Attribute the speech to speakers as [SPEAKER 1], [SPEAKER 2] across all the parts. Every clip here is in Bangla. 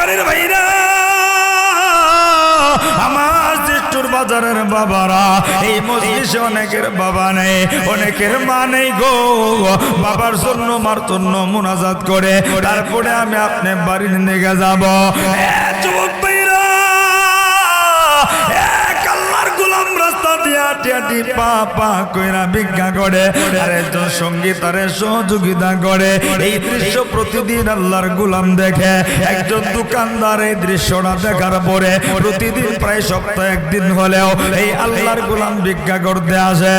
[SPEAKER 1] এলাকার ভাইরা আমার জ্যেষ্ঠর বাজারের বাবারা, এই অনেকের বাবা নেই, অনেকের মা নেই গো। বাবার জন্য, মার জন্য মোনাজাত করে। তারপরে আমি আপনি বাড়ির নিয়ে যাব। যুবক ভাইরা দিয়া পা পা কইরা ভিক্ষা করে। আর একজন সঙ্গী তারে সহযোগিতা করে। এই দৃশ্য প্রতিদিন আল্লাহর গোলাম দেখে। একজন দোকানদার এই দৃশ্যটা দেখার পরে প্রতিদিন প্রায় সপ্তাহে একদিন হলেও এই আল্লাহর গোলাম ভিক্ষা করতে আসে।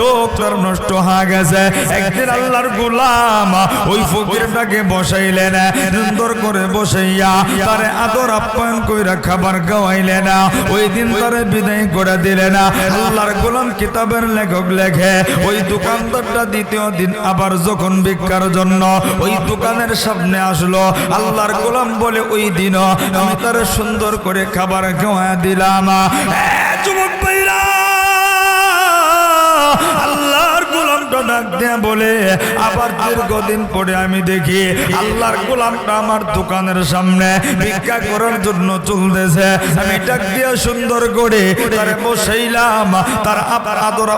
[SPEAKER 1] চোখ তার নষ্ট হয়ে গেছে। একদিন আল্লাহর গোলাম ওই ফকিরটাকে বসাইলেন, সুন্দর করে বসাইয়া তারে আদর আপ্যায়ন কইরা খাবার খাওয়াইলেন। ওই দিন তারে বিদায় করে দিলেন। আল্লাহর গোলাম কিতাবের লেখক লেখে, ওই দোকানদারটা দ্বিতীয় দিন আবার যখন ভিক্ষার জন্য ওই দোকানের সামনে আসলো, আল্লাহর গোলাম বলে, ওই দিন আমি তার সুন্দর করে খাবার খাওয়া দিলাম। যুবক ভাইরা! ডাক দেয়া আমি ভিক্ষা করে তারে আদর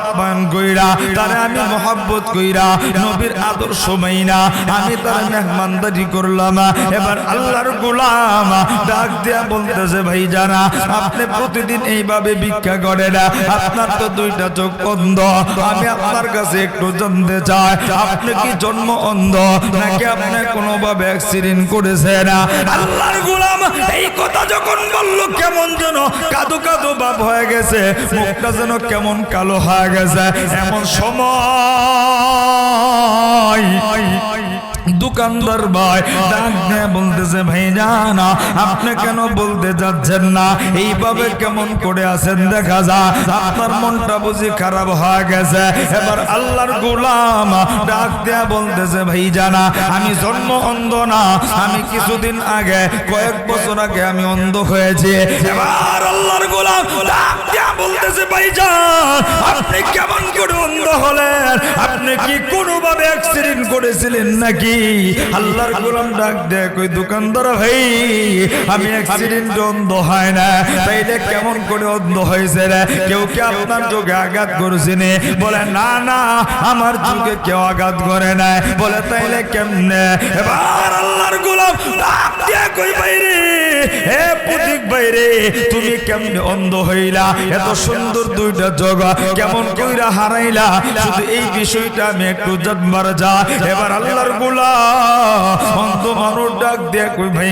[SPEAKER 1] মহাব্বত কইরা, নবীর আদর্শ মাইনা আমি তার মেহমানদারি করলাম। এবার আল্লাহর গোলাম ডাক দিয়া বলতেছে ভাই জানা আপনি প্রতিদিন এইভাবে ভিক্ষা করেন, আপনার তো দুইটা চোখ অন্ধ আমি আপনার কাছে একটু জানতে চাই আপনি কি জন্ম অন্ধ? নাকি আপনি কোনোভাবে অ্যাক্সিডেন্ট করেছেন? আল্লাহর গোলাম এই কথা যখন বলল, কেমন যেন কাদু কাদু বাপ হয়ে গেছে, মুখটা যেন কেমন কালো হয়ে গেছে। এমন সময় দোকানদার ভাই ডাক দিয়ে বলতেছে ভাই জানা আপনি কেন বলতে যাচ্ছেন না? এইভাবে কেমন করে আছেন? দেখা যা আপনার মনটা বুঝি খারাপ হয়ে গেছে। এবার আল্লাহর গোলাম ডাক দিয়ে বলতেছে ভাই জানা আমি জন্ম অন্ধ না। আমি কিছুদিন আগে, কয়েক বছর আগে আমি অন্ধ হয়েছি। এবার আল্লাহর গোলাম ডাক দিয়ে বলতেছে ভাই জান আপনি কেমন করে অন্ধ হলেন? আপনি কি কোনোভাবে অ্যাক্সিডেন্ট করেছিলেন নাকি? আল্লাহর গোলাম ডাক দেয়, কই দোকানদার ভাই, আমি অ্যাক্সিডেন্ট অন্ধ হয় না। তাইলে কেমন করে অন্ধ হয়েছে রে? কেউ কি আপনার যোগে আঘাত করছে নে? বলে, না না, আমার যোগে কেউ আঘাত করে না। বলে, তাইলে কেমনে? এবার আল্লাহর গোলাম ডাক দিয়ে, কই বাইরে? হে বাইরে তুমি অন্ধ হইলা? এত সুন্দর দুইটা কেমন কইরা হারাইলা? শুধু এই বিষয়টা আমি একটু যা। এবার আল্লাহর অন্ধ মানুষ ডাক কই, ভাই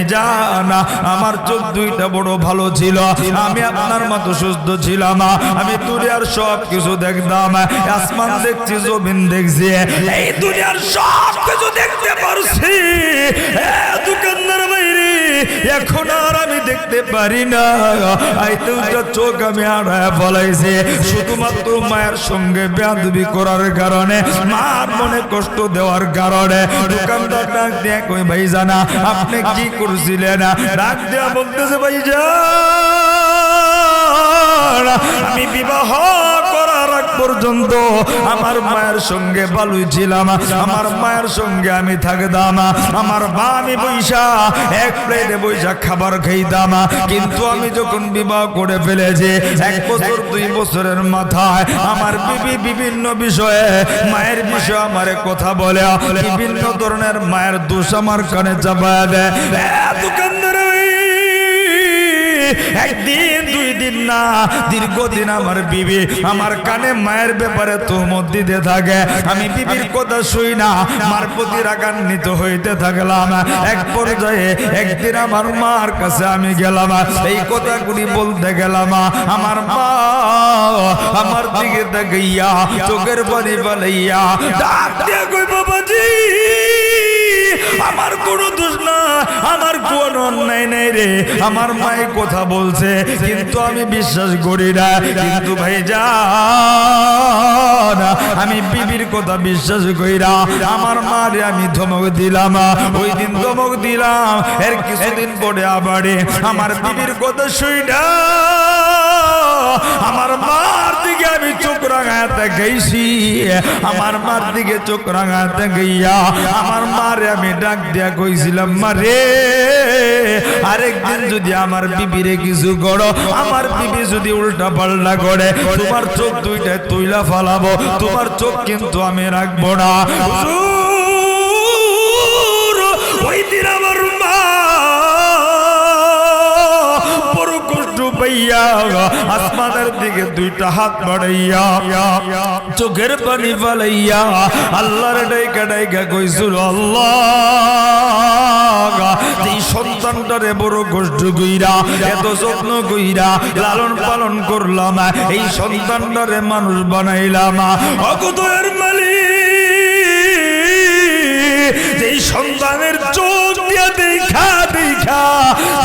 [SPEAKER 1] আমার চোখ দুইটা বড় ভালো ছিল। আমি আপনার মতো সুস্থ ছিলাম। আমি দুনিয়ার সব কিছু দেখতাম। আসমান দেখছি, জমিন দেখছি। এই দুনিয়ার সব কিছু দেখতে পারছি। দোকানদার এখন আর আমি দেখতে পারি না। আই চোখ আমি আর বলাইছে শুধুমাত্র মায়ের সঙ্গে বেয়াদবি করার কারণে, মার মনে কষ্ট দেওয়ার কারণে, দোকানদার ডাক ভাই জানা আপনি কি করছিলেন? ডাক দেওয়া বলতেছে ভাই আমি বিবাহ করার আগ পর্যন্ত আমার মায়ের সঙ্গে বালুই ছিলাম। আমার মায়ের সঙ্গে আমি থাকতাম। আমার মা আমি বৈশা, এক প্লেটে বৈশা খাবার কিন্তু আমি যখন বিবাহ করে ফেলেছি, এক বছর, দুই বছরের মাথায় আমার বিবি বিভিন্ন বিষয়ে, মায়ের বিষয়ে আমারে কথা বলে, বিভিন্ন ধরনের মায়ের দোষ আমার কানে চাপায় দেয়। একদিন, দুই দিন না, দীর্ঘদিন আমার বিবি আমার কানে মায়ের ব্যাপারে তোমত দিতে থাকে। আমি বিবির কথা শুই না, মার প্রতি রাগান্বিত হইতে থাকলাম। এক পর্যায়ে একদিন আমার মার কাছে আমি গেলাম। এই কথাগুলি বলতে গেলাম। আমার মা আমার দিকে তাকাইয়া চোখের পানি পালাইয়া বাবাজি! রে, আমার মায়ে কথা বলছে, কিন্তু আমি বিশ্বাস করি না। কিন্তু ভাই যা আমি বিবির কথা বিশ্বাস কইরা আমার মারে আমি ধমক দিলাম। ওই দিন ধমক দিলাম, এর কিছুদিন পরে আবারে আমার বিবির কথা শুইনা আমার মার দিকে আমি চোখ রাঙাতে গেছি। আমার মার দিকে চোখ রাঙাতে গইয়া, আমার মারে আমি ডাক দিয়া কইছিলাম মারে আরেকদিন যদি আমার বিবিরে কিছু করো আমার বিবি যদি উল্টা পাল্টা করে তোমার চোখ দুইটায় তুইলা ফালাবো তোমার চোখ কিন্তু আমি রাখব না। ওই দিন আমার মা বড় কষ্ট পাইয়া আসমানের দিকে দুইটা হাত বাড়াইয়া চোখের পানি ফালাইয়া আল্লাহর ডাইকা ডাইকা কইছিল আল্লাহ সন্তানটারে বড় কষ্ট কইরা এত যত্ন কইরা লালন পালন করলাম, এই সন্তানটারে মানুষ বানাইলাম। অগদয়ের মালিক, যেই সন্তানের চোখ দিয়ে দেখা দেখা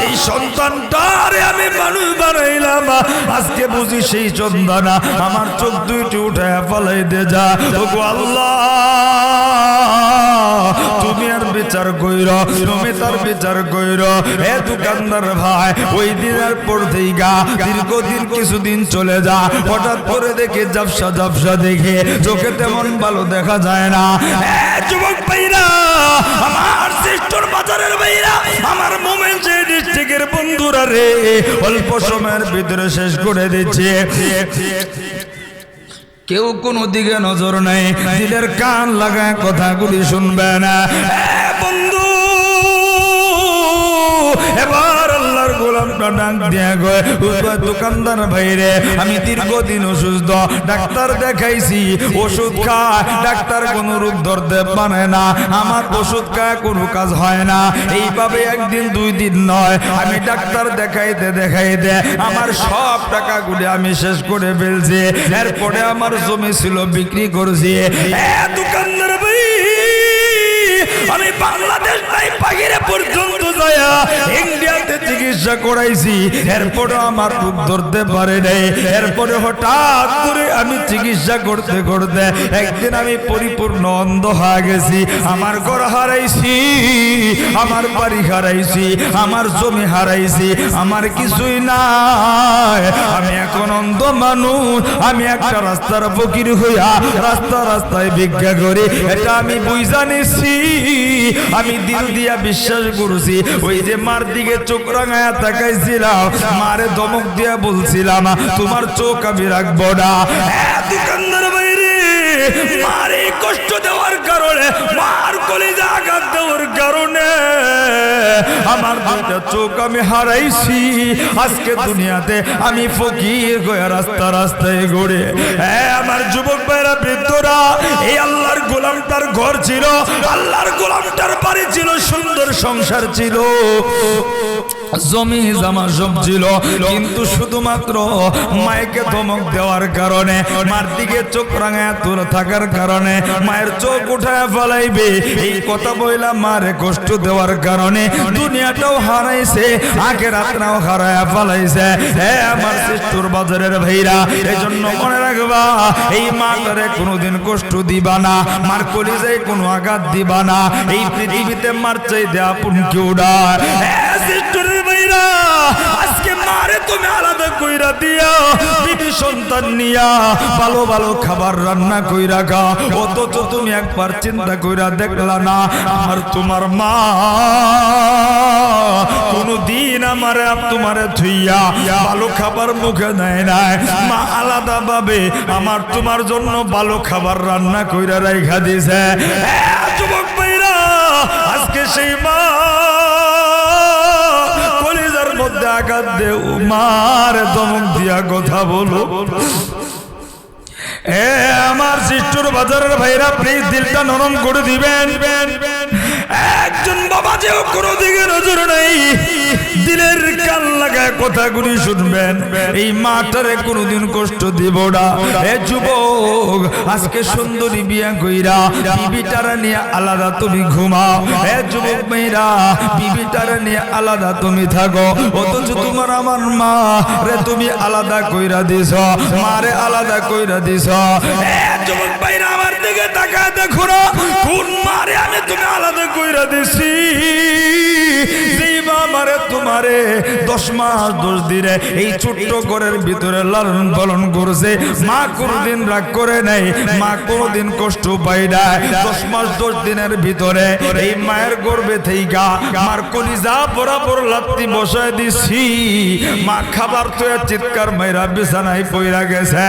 [SPEAKER 1] এই সন্তানটারে আমি মানুষ বানাইলাম, আজকে বুঝি সেই চন্দনা, আমার চোখ দুইটি উঠায় ফলাই দে যা আল্লাহ বিচার কইর, তুমি তার বিচার কইর। এ দোকানদার ভাই, ওই দিনের পর গা দীর্ঘদিন কিছুদিন চলে যা। হঠাৎ করে দেখে জাপসা জাপসা দেখে চোখে তেমন ভালো দেখা যায় না। যুবক ভাইরা, আমার সিস্টার বাজারের ভাইরা, আমার মোমেন্ট ডিস্ট্রিক্টের বন্ধুরা রে, অল্প সময়ের ভিতরে শেষ করে দিচ্ছে। কেউ কোনো দিকে নজর নাই, দিলের কান লাগায় কথাগুলি শুনবে না। এবার আল্লাহর গোলামটা ডাক দিয়া গয় দোকানদার ভাইরে, আমি দীর্ঘদিন অসুস্থ, ডাক্তার দেখাইছি, ওষুধ খায়, ডাক্তার কোন রোগ ধরতে পারে না, আমার ওষুধ খায়, কোনো কাজ হয় না, এইভাবে একদিন, দুই দিন নয়, আমি ডাক্তার দেখাইতে দেখাইতে আমার সব টাকাগুলি আমি শেষ করে ফেলছি, এরপরে আমার জমি ছিল, বিক্রি করছি। দোকানদার ভাই, আমি বাংলাদেশ নাই পাখিরে পর্যন্ত যায়া ইন্ডিয়াতে চিকিৎসা করাইছি এরপরে আমার ধরতে পারে নাই। এরপরে হঠাৎ করে আমি চিকিৎসা করতে করতে একদিন আমি পরিপূর্ণ অন্ধ হয়ে গেছি। আমার ঘর হারাইছি, আমার বাড়ি হারাইছি, আমার জমি হারাইছি, আমার কিছুই নাই। আমি এখন অন্ধ মানুষ, আমি একটা রাস্তার ফকির হইয়া রাস্তা রাস্তায় ভিক্ষা করি। এটা আমি বুঝা নিছি, আমি দিল দিয়া বিশ্বাস করছি ওই যে মার দিকে চোখ রাঙায়া তাকাইছিলাম, মারে ধমক দিয়া বলছিলাম, তোমার চোখ আমি রাখব না। দোকানদার বাইরে মারে কষ্ট দেওয়ার কারণে মার কলিজা আঘাত দেওয়ার কারণে আমার দুইটা চোখ আমি হারাইছি। আজকে দুনিয়াতে আমি ফকির গয়া রাস্তা রাস্তায় ঘুরে। হ্যাঁ আমার যুবক ভাইরা, বৃদ্ধরা, এই আল্লাহর গোলামটার ঘর ছিল, আল্লাহর গোলামটার বাড়ি ছিল, সুন্দর সংসার ছিল। জমি জামা সব ছিল, কিন্তু শুধুমাত্র মায়েকে ধমক দেওয়ার কারণে, মার দিকে চোখ রাঙায় তোর থাকার কারণে, মায়ের চোখ উঠায় ফেলাইবে। এই কথা বইলা মারে কষ্ট দেওয়ার কারণে দুনিয়াটাও হারাইছে, আগে রাতনাও হারায় ফেলাইছে। হে আমার শিষ্টুর বাজারের ভাইরা এই জন্য মনে রাখবা, এই মাতারে কোনোদিন কষ্ট দিবা না মার কলিজায় কোনো আঘাত দিবা না, এই পৃথিবীতে মার চাইতে আপন কেউ না। হে শিষ্টুরের ভাইরা মারে তুমি আলাদা কইরা দিয়া। বিবি সন্তান নিয়া ভালো ভালো খাবার রান্না কইরা খাও অথচ তুমি একবার চিন্তা কইরা দেখলা না, আমার তোমার মা কোনদিন আমার তোমারে থুইয়া ভালো খাবার মুখে দেয় নাই। মা আলাদা ভাবে আমার তোমার জন্য ভালো খাবার রান্না কইরা রাইখা দিছে। যুবক ভাইরা, আজকে সেই মা মধ্যে দে উমার মার দমক দিয়া কথা বলো। এ আমার শিষ্টুর বাজারের ভাইরা, প্লিজ দিলটা নরম করে দিবেন। একজন বাবা যেও কোনো দিকে নজর নেই। দিলের কান লাগায় কথাগুলি শুনবেন। এই মাটারে কোনোদিন কষ্ট দিব না। এ যুবক, আজকে সুন্দরী বিয়া কইরা বিবিটারা নিয়ে আলাদা তুমি ঘুমাও। এ যুবক মেয়েরা, বিবিটারা নিয়ে আলাদা তুমি থাকো। অথচ তোমার আমার মা রে তুমি আলাদা কইরা দিছ মারে আলাদা কইরা দিছ। এ যুবক বাইরে আমার দিকে তাকায় দেখো কোন মারে আমি তুমি আলাদা কইরা দিছি। আমারে, তোমারে দশ মাস দশ দিনে এই ছোট্ট ঘরের ভিতরে লালন পালন করছে। মা কোনোদিন রাগ করে নাই, মা কোনোদিন কষ্ট পাই না। দশ মাস দশ দিনের ভিতরে এই মায়ের গর্বে থেইকা মার কলিজা বরাবর লাত্তি বসায় দিছি। মা খাবার তো চিৎকার মাইরা বিছানায় পইরা গেছে।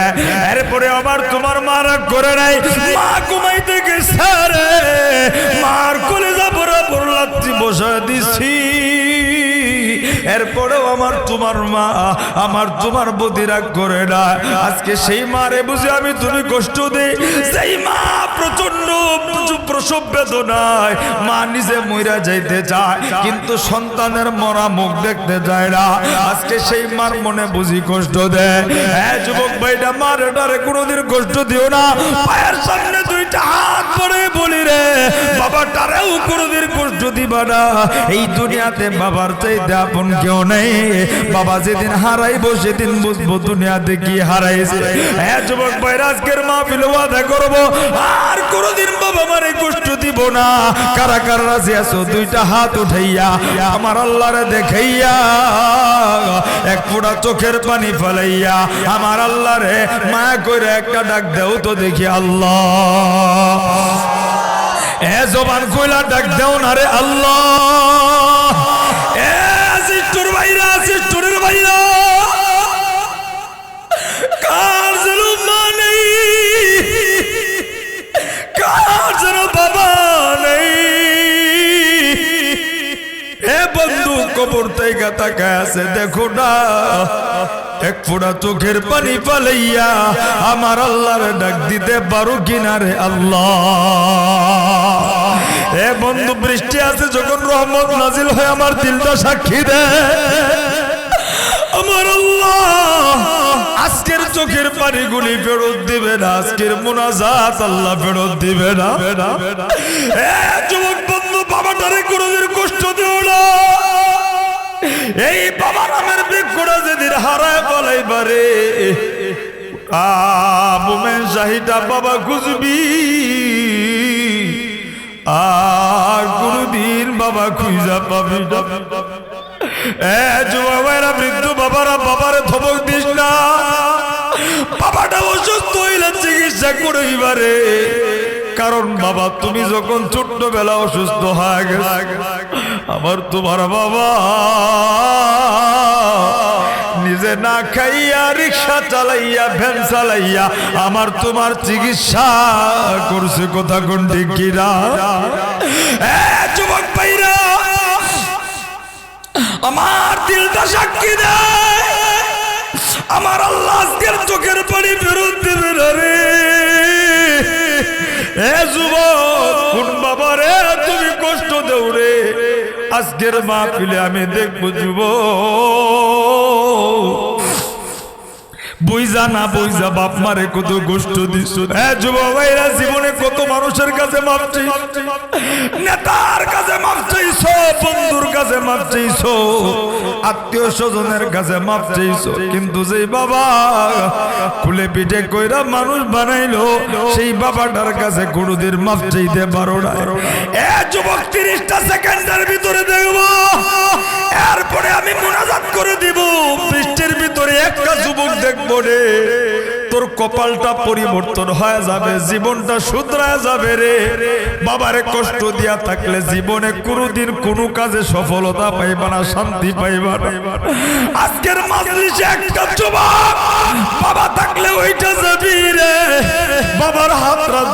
[SPEAKER 1] এরপরে আবার তোমার মা রাগ করে নাই, মা ঘুমাইতে গেছে রে। মার কলিজা বরাবর লাত্তি বসায় দিছি। এরপরেও আমার তোমার মা, আমার তোমার প্রতি রাগ করে না। আজকে সেই মারে বুঝে আমি তুমি কষ্ট দিই। সেই মা প্রচণ্ড প্রসব বেদনায় মা নিজে মইরা যাইতে চায়, কিন্তু সন্তানের মরা মুখ দেখতে চায় না। আজকে সেই মার মনে বুঝি কষ্ট দেয়। হ্যাঁ যুবক ভাইটা মার এটারে কোনোদিন কষ্ট দিও না। পায়ের সামনে দুইটা হাত বলি রে, বাবাটারেও কোনোদিন কষ্ট দিবা না। এই দুনিয়াতে বাবার বাবা যেদিন হারাইবো করব, আর কোনোদিন বাবা মারে দিব না। দুইটা হাত আমার দেখাইয়া, এক চোখের পানি ফেলাইয়া, আমার আল্লাহরে মায়া করে একটা ডাক দেও তো দেখি আল্লাহ। এ জবান কইলা ডাক দেও না রে আল্লাহ। এ সিস্টুর ভাইরা, সিস্টুরের ভাইরা। কার যেন মা নেই? কার এ বন্ধু কবর তাইকা তাকায় আছে, দেখো না। এক ফোঁটা চোখের পানি পালাইয়া আমার আল্লাহর ডাক দিতে পারো কিনারে আল্লাহ? এ বন্ধু, বৃষ্টি আছে, যখন রহমত নাজিল হয়, আমার দিলটা সাক্ষী দেয় আমার আল্লাহ, আজকের চোখের পানিগুলি ফেরত দিবে না, আজকের মোনাজাত আল্লাহ ফেরত দিবে না। যুবক বন্ধু, বাবাটারে কোনোদিন কষ্ট দিও না। এই বাবা নামের বৃক্ষটা যেদিন হারায় পালাইবারে আবুমেন শাহিটা বাবা খুঁজবি। আর কোনদিন বাবা খুঁজা পাবি বৃদ্ধ বাবারা, বাবারে ধমক দিস না। বাবাটা অসুস্থ হইলে চিকিৎসা করিবারে কারণ বাবা, তুমি যখন ছোট্টবেলা অসুস্থ হয়ে গেছে, আমার তোমার বাবা নিজে না খাইয়া রিক্সা চালাইয়া, ভ্যান চালাইয়া আমার তোমার চিকিৎসা করছে। কথা কোন কিরা যুবক ভাইরা, আমার দিলটা সাক্ষী দেয় আমার আল্লাহ আজকের চোখের পানি ফেরত দেবে রে। আজকের মাহফিলে আমি দেখব যুবক। বইজা না বুঝা বাপ মারে কত গোষ্ঠ দিস। হ্যাঁ যুব ভাইরা, জীবনে কত মানুষের কাছে মাপ চাইছো নেতার কাছে মাপ চাইছো বন্ধুর কাছে মাপ আত্মীয় স্বজনের কাছে মাপ চাইছো কিন্তু যেই বাবা খুলে পিঠে কইরা মানুষ বানাইলো, সেই বাবাটার কাছে কোনোদিন মাপ চাইতে পারো না এ যুবক, তিরিশটা সেকেন্ডের ভিতরে দেখব, এরপরে আমি মোনাজাত করে দিব। বৃষ্টির ভিতরে একটা যুবক দেখব রে তোর কপালটা পরিবর্তন হয়ে যাবে, জীবনটা শুধরা যাবে রে। বাবারে কষ্ট দিয়া থাকলে জীবনে কোনোদিন কোনো কাজে সফলতা পাইবা না, শান্তি পাইবা না। আজকের মাজলিসে একটা যুবক বাবা থাকলে ওইটা যাবি রে। বাবার হাত রাত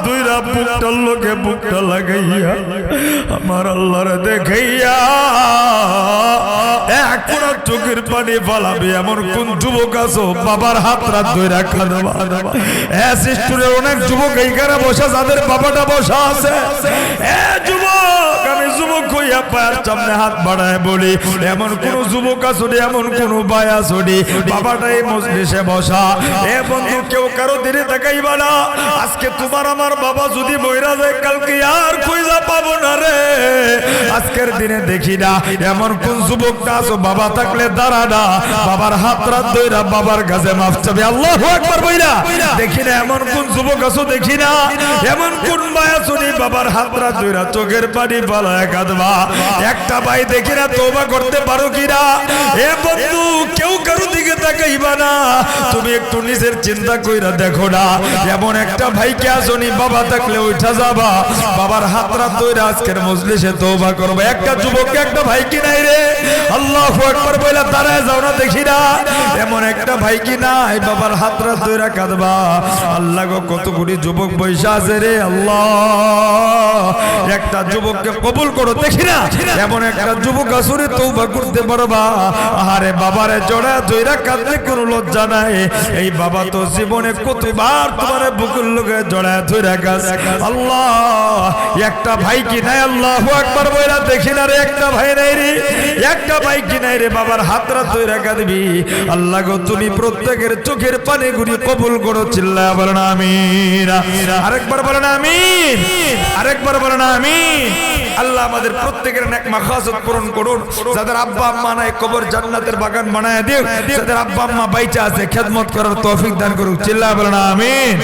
[SPEAKER 1] দুইরা বুকটার লোকে বুকটা লাগাইয়া আমার আল্লাহরে দেখাইয়া এক পুরা চোখের পানি ফালাবি, এমন কোন যুবক আছো? বাবার হাত রাত ধরে খাদবা হ্যাঁ সিস্টুরে অনেক যুবক এইখানে বসা যাদের বাবাটা বসা আছে। এ যুবক, আমি যুবক হইয়া পায়ের সামনে হাত বাড়ায় বলি, এমন কোন যুবক আসুনি এমন কোন ভাই আসুনি বাবাটা মজলিসে বসা। এ বন্ধু, কেউ কারও দিনে দেখাইবা না। আজকে তোমার আমার বাবা যদি বইরা যায়, কালকে আর খুঁজা পাবো না রে। আজকের দিনে দেখি না, এমন কোন যুবকটা আছো, বাবা থাকলে দাঁড়া না। বাবার হাত রাত ধইরা বাবার কাছে মাফ চাবে। আল্লাহু আকবার বইরা দেখি না, এমন কোন যুবক আছো, দেখি না। এমন কোন মায়া শুনি, বাবার হাত রাত ধইরা চোখের পানি পালায় কাঁদবা। একটা ভাই দেখি না, তওবা করতে পারো কিনা? এ বন্ধু, কেউ কারও দিকে তাকাইবা না। তুমি একটু নিজের চিন্তা কইরা দেখো না। এমন একটা ভাইকে আসনি, বাবা থাকলে উঠা যাবা। বাবার হাত রাত ধইরা আজকের মজলিসে তওবা করবে। একটা যুবককে একটা ভাই কি নাই রে। আল্লাহু আকবার বইলা দাঁড়ায় যাও না, দেখি না। এমন একটা ভাই কি নাই, বাবার হাত রাত ধইরা কাঁদবা। আল্লাহ গো, কত কোটি যুবক বৈশা আছে রে, আল্লাহ। একটা যুবককে কবুল করো, দেখি না। এমন একটা যুবক আসরে তৌবা করতে পারবা। আরে বাবারে জড়া কাঁদলে কোনো লজ্জা নাই। এই বাবা তো জীবনে কতবার তোমার বুকুর লোকে জড়া ধইরা গাছ। আল্লাহ, একটা ভাই কি নাই? আল্লাহ একবার বইরা দেখি না রে, একটা ভাই নাই রে। একটা ভাই কি নাই রে, বাবার হাত রাত ধইরা কাঁদবি। আল্লাহ গো, তুমি প্রত্যেকের চোখের পানি গুড়ি কবুল করো চিল্লা বলেন আমিন। আরেকবার বলেন আমিন। আরেকবার বলেন আমিন। আল্লাহ আমাদের প্রত্যেকের এক মাখাজত পূরণ করুন। যাদের আব্বা আম্মা নাই, কবর জান্নাতের বাগান বানায় দিও যাদের আব্বা আম্মা বাইচা আছে, খেদমত করার তৌফিক দান করুক। চিল্লা বলেন, আমিন।